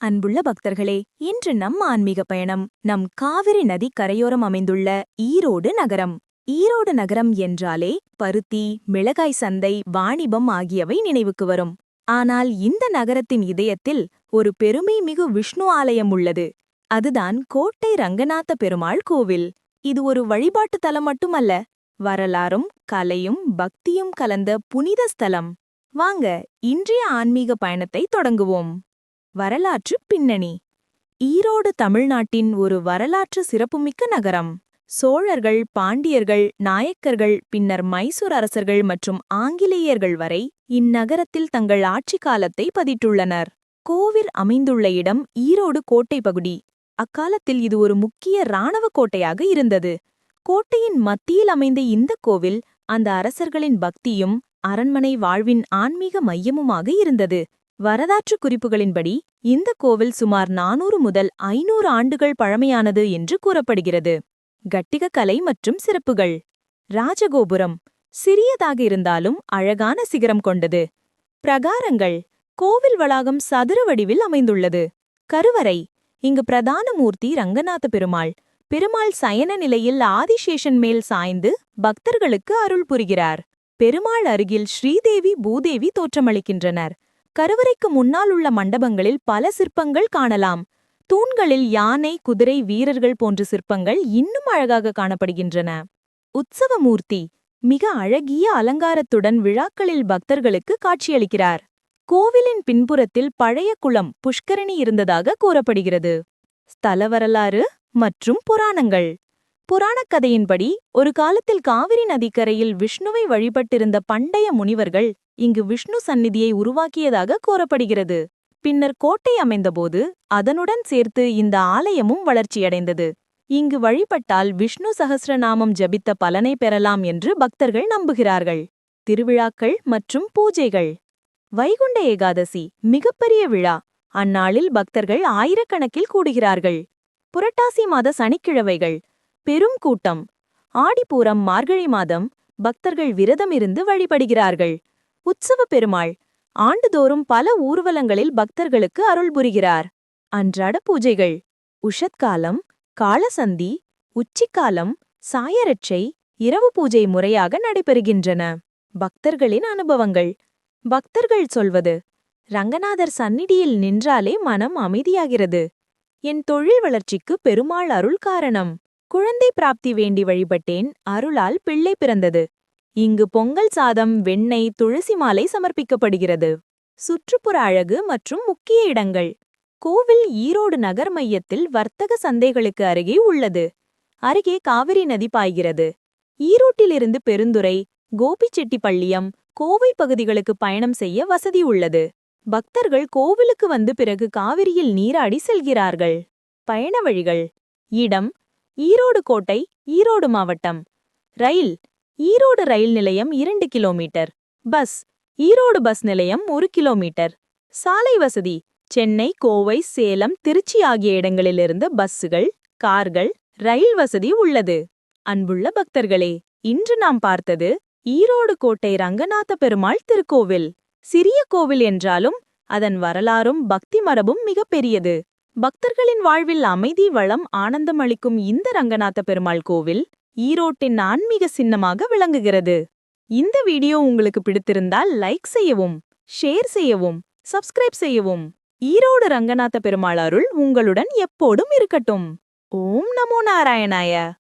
அன்புள்ள பக்தர்களே இன்று நம் ஆன்மீக பயணம். நம் காவிரி நதி கரையோரம் அமைந்துள்ள ஈரோடு நகரம். ஈரோடு நகரம் என்றாலே பருத்தி மிளகாய் சந்தை வாணிபம் ஆகியவை நினைவுக்கு வரும். ஆனால் இந்த நகரத்தின் இதயத்தில் ஒரு பெருமை மிகு விஷ்ணு ஆலயம் உள்ளது. அதுதான் கோட்டை ரங்கநாத பெருமாள் கோவில். இது ஒரு வழிபாட்டு தலம் மட்டுமல்ல வரலாறும் கலையும் பக்தியும் கலந்த புனித ஸ்தலம். வாங்க இன்றைய ஆன்மீக பயணத்தை தொடங்குவோம். வரலாற்று பின்னணி. ஈரோடு தமிழ்நாட்டின் ஒரு வரலாற்று சிறப்புமிக்க நகரம். சோழர்கள் பாண்டியர்கள் நாயக்கர்கள் பின்னர் மைசூர் அரசர்கள் மற்றும் ஆங்கிலேயர்கள் வரை இந்நகரத்தில் தங்கள் ஆட்சி காலத்தை பதிட்டுள்ளனர் கோவில் அமைந்துள்ள இடம் ஈரோடு கோட்டை பகுதி. அக்காலத்தில் இது ஒரு முக்கிய இராணுவ கோட்டையாக இருந்தது. கோட்டையின் மத்தியில் அமைந்த இந்த கோவில் அந்த அரசர்களின் பக்தியும் அரண்மனை வாழ்வின் ஆன்மீக மையமுமாக இருந்தது. வரலாற்று குறிப்புகளின்படி இந்த கோவில் சுமார் நானூறு முதல் ஐநூறு ஆண்டுகள் பழமையானது என்று கூறப்படுகிறது. கட்டிக கலை மற்றும் சிறப்புகள். ராஜகோபுரம். சிறியதாக இருந்தாலும் அழகான சிகரம் கொண்டது. பிரகாரங்கள். கோவில் வளாகம் சதுர வடிவில் அமைந்துள்ளது. கருவறை. இங்கு பிரதான மூர்த்தி ரங்கநாத பெருமாள். பெருமாள் சயன நிலையில் ஆதிசேஷன் மேல் சாய்ந்து பக்தர்களுக்கு அருள் புரிகிறார். பெருமாள் அருகில் ஸ்ரீதேவி பூதேவி தோற்றமளிக்கின்றனர். கருவறைக்கு முன்னால் உள்ள மண்டபங்களில் பல சிற்பங்கள் காணலாம். தூண்களில் யானை குதிரை வீரர்கள் போன்ற சிற்பங்கள் இன்னும் அழகாக காணப்படுகின்றன. உற்சவமூர்த்தி மிக அழகிய அலங்காரத்துடன் விழாக்களில் பக்தர்களுக்கு காட்சியளிக்கிறார். கோவிலின் பின்புறத்தில் பழைய குளம் புஷ்கரணி இருந்ததாக கூறப்படுகிறது. ஸ்தல வரலாறு மற்றும் புராணங்கள். புராணக் கதையின்படி ஒரு காலத்தில் காவிரி நதிக்கரையில் விஷ்ணுவை வழிபட்டிருந்த பண்டைய முனிவர்கள் இங்கு விஷ்ணு சந்நிதியை உருவாக்கியதாக கூறப்படுகிறது. பின்னர் கோட்டை அமைந்தபோது அதனுடன் சேர்த்து இந்த ஆலயமும் வளர்ச்சியடைந்தது. இங்கு வழிபட்டால் விஷ்ணு சகசிரநாமம் ஜபித்த பலனை பெறலாம் என்று பக்தர்கள் நம்புகிறார்கள். திருவிழாக்கள் மற்றும் பூஜைகள். வைகுண்ட ஏகாதசி மிகப்பெரிய விழா. அந்நாளில் பக்தர்கள் ஆயிரக்கணக்கில் கூடுகிறார்கள். புரட்டாசி மாத சனிக்கிழமைகள். பெரும் கூட்டம். ஆடிப்பூரம் மார்கழி மாதம் பக்தர்கள் விரதமிருந்து வழிபடுகிறார்கள். உற்சவ பெருமாள் ஆண்டுதோறும் பல ஊர்வலங்களில் பக்தர்களுக்கு அருள் புரிகிறார். அன்றாட பூஜைகள் உஷத்காலம் காலசந்தி உச்சிக்காலம் சாயரட்சை இரவு பூஜை முறையாக நடைபெறுகின்றன. பக்தர்களின் அனுபவங்கள் பக்தர்கள் சொல்வது ரங்கநாதர் சந்நிதியில் நின்றாலே மனம் அமைதியாகிறது. என் தொழில் வளர்ச்சிக்கு பெருமாள் அருள் காரணம். குழந்தை பிராப்தி வேண்டி வழிபட்டேன் அருளால் பிள்ளை பிறந்தது. இங்கு பொங்கல் சாதம் வெண்ணெய் துளசி மாலை சமர்ப்பிக்கப்படுகிறது. சுற்றுப்புற அழகு மற்றும் முக்கிய இடங்கள். கோவில் ஈரோடு நகர் மையத்தில் வர்த்தக சந்தைகளுக்கு அருகே உள்ளது. அருகே காவிரி நதி பாய்கிறது. ஈரோட்டிலிருந்து பெருந்துறை கோபிச்செட்டிப்பள்ளியம் கோவை பகுதிகளுக்கு பயணம் செய்ய வசதி உள்ளது. பக்தர்கள் கோவிலுக்கு வந்து பிறகு காவிரியில் நீராடி செல்கிறார்கள். பயண வழிகள். இடம் ஈரோடு கோட்டை ஈரோடு மாவட்டம். ரயில் ஈரோடு ரயில் நிலையம் இரண்டு கிலோமீட்டர். பஸ் ஈரோடு பஸ் நிலையம் ஒரு கிலோமீட்டர். சாலை வசதி சென்னை கோவை சேலம் திருச்சி ஆகிய இடங்களிலிருந்து பஸ்ஸுகள் கார்கள் ரயில் வசதி உள்ளது. அன்புள்ள பக்தர்களே இன்று நாம் பார்த்தது ஈரோடு கோட்டை ரங்கநாத பெருமாள் திருக்கோவில். சிறிய கோவில் என்றாலும் அதன் வரலாறும் பக்தி மரபும் மிகப்பெரியது. பக்தர்களின் வாழ்வில் அமைதி வளம் ஆனந்தம் அளிக்கும் இந்த ரங்கநாத பெருமாள் கோவில் ஈரோட்டின் ஆன்மீக சின்னமாக விளங்குகிறது. இந்த வீடியோ உங்களுக்கு பிடித்திருந்தால் லைக் செய்யவும் ஷேர் செய்யவும் சப்ஸ்கிரைப் செய்யவும். ஈரோடு ரங்கநாத பெருமாள் அருள் உங்களுடன் எப்போதும் இருக்கட்டும். ஓம் நமோ நாராயணாய.